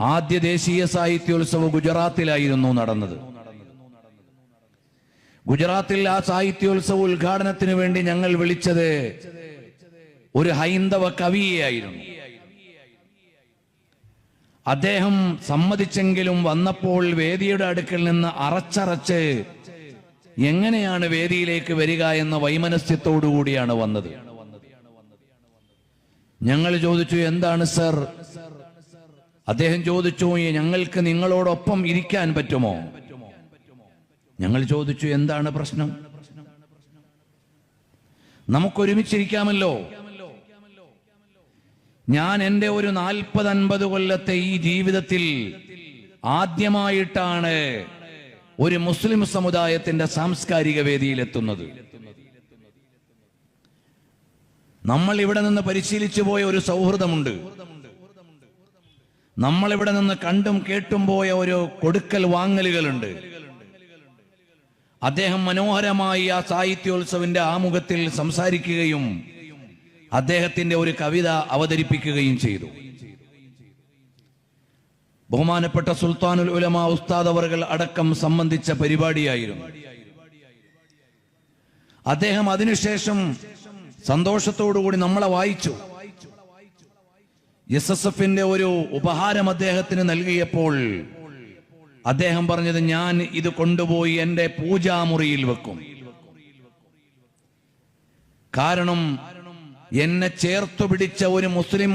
ആദ്യ ദേശീയ സാഹിത്യോത്സവം ഗുജറാത്തിലായിരുന്നു നടന്നത്. ഗുജറാത്തിൽ ആ സാഹിത്യോത്സവ ഉദ്ഘാടനത്തിന് വേണ്ടി ഞങ്ങൾ വിളിച്ചത് ഒരു ഹൈന്ദവ കവിയെയായിരുന്നു. അദ്ദേഹം സമ്മതിച്ചെങ്കിലും വന്നപ്പോൾ വേദിയുടെ അടുക്കൽ നിന്ന് അറച്ചറച്ച് എങ്ങനെയാണ് വേദിയിലേക്ക് വരിക എന്ന വൈമനസ്യത്തോടുകൂടിയാണ് വന്നത്. ഞങ്ങൾ ചോദിച്ചു എന്താണ് സർ? അദ്ദേഹം ചോദിച്ചു ഞങ്ങൾക്ക് നിങ്ങളോടൊപ്പം ഇരിക്കാൻ പറ്റുമോ? ഞങ്ങൾ ചോദിച്ചു എന്താണ് പ്രശ്നം? നമുക്കൊരുമിച്ചിരിക്കാമല്ലോ. ഞാൻ എന്റെ ഒരു നാൽപ്പത് അൻപത് കൊല്ലത്തെ ഈ ജീവിതത്തിൽ ആദ്യമായിട്ടാണ് ഒരു മുസ്ലിം സമുദായത്തിന്റെ സാംസ്കാരിക വേദിയിലെത്തുന്നത്. നമ്മൾ ഇവിടെ നിന്ന് പരിശീലിച്ചു പോയ ഒരു സൗഹൃദമുണ്ട്. നമ്മൾ ഇവിടെ നിന്ന് കണ്ടും കേട്ടും പോയ ഒരു കൊടുക്കൽ വാങ്ങലുകളുണ്ട്. അദ്ദേഹം മനോഹരമായി ആ സാഹിത്യോത്സവിന്റെ ആമുഖത്തിൽ സംസാരിക്കുകയും അദ്ദേഹത്തിന്റെ ഒരു കവിത അവതരിപ്പിക്കുകയും ചെയ്തു. ബഹുമാനപ്പെട്ട സുൽത്താനുൽ ഉലമ ഉസ്താദ് അവർകൾ അടക്കം സംബന്ധിച്ച പരിപാടിയായിരുന്നു. അദ്ദേഹം അതിനുശേഷം സന്തോഷത്തോടുകൂടി നമ്മളെ വായിച്ചു. എസ് എസ് എഫിന്റെ ഒരു ഉപഹാരം അദ്ദേഹത്തിന് നൽകിയപ്പോൾ അദ്ദേഹം പറഞ്ഞത് ഞാൻ ഇത് കൊണ്ടുപോയി എന്റെ പൂജാമുറിയിൽ വെക്കും. കാരണം എന്നെ ചേർത്തു പിടിച്ച ഒരു മുസ്ലിം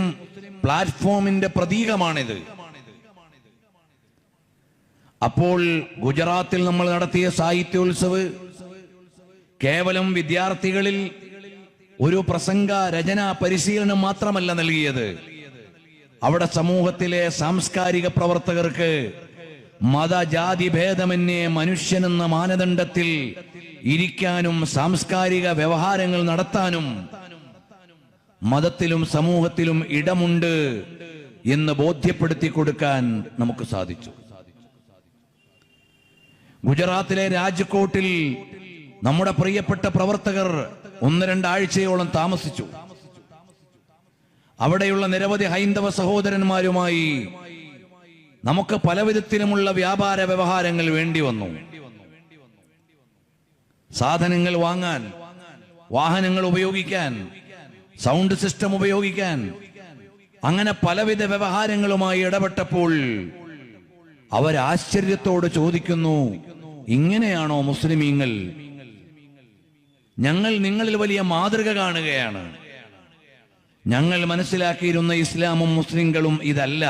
പ്ലാറ്റ്ഫോമിന്റെ പ്രതീകമാണിത്. അപ്പോൾ ഗുജറാത്തിൽ നമ്മൾ നടത്തിയ സാഹിത്യോത്സവ് കേവലം വിദ്യാർത്ഥികളിൽ ഒരു പ്രസംഗ രചന പരിശീലനം മാത്രമല്ല നൽകിയത്. അവിടെ സമൂഹത്തിലെ സാംസ്കാരിക പ്രവർത്തകർക്ക് മതജാതി ഭേദമന്യേ മനുഷ്യനെന്ന മാനദണ്ഡത്തിൽ ഇരിക്കാനും സാംസ്കാരിക വ്യവഹാരങ്ങൾ നടത്താനും മതത്തിലും സമൂഹത്തിലും ഇടമുണ്ട് എന്ന് ബോധ്യപ്പെടുത്തി കൊടുക്കാൻ നമുക്ക് സാധിച്ചു. ഗുജറാത്തിലെ രാജ്കോട്ടിൽ നമ്മുടെ പ്രിയപ്പെട്ട പ്രവർത്തകർ ഒന്ന് രണ്ടാഴ്ചയോളം താമസിച്ചു. അവിടെയുള്ള നിരവധി ഹൈന്ദവ സഹോദരന്മാരുമായി നമുക്ക് പലവിധത്തിലുമുള്ള വ്യാപാര വ്യവഹാരങ്ങൾ വേണ്ടി വന്നു. സാധനങ്ങൾ വാങ്ങാൻ വാഹനങ്ങൾ ഉപയോഗിക്കാൻ സൗണ്ട് സിസ്റ്റം ഉപയോഗിക്കാൻ അങ്ങനെ പലവിധ വ്യവഹാരങ്ങളുമായി ഇടപെട്ടപ്പോൾ അവരാശ്ചര്യത്തോട് ചോദിക്കുന്നു ഇങ്ങനെയാണോ മുസ്ലിമീങ്ങൾ? ഞങ്ങൾ നിങ്ങളിൽ വലിയ മാതൃക കാണുകയാണ്. ഞങ്ങൾ മനസ്സിലാക്കിയിരുന്ന ഇസ്ലാമും മുസ്ലിങ്ങളും ഇതല്ല.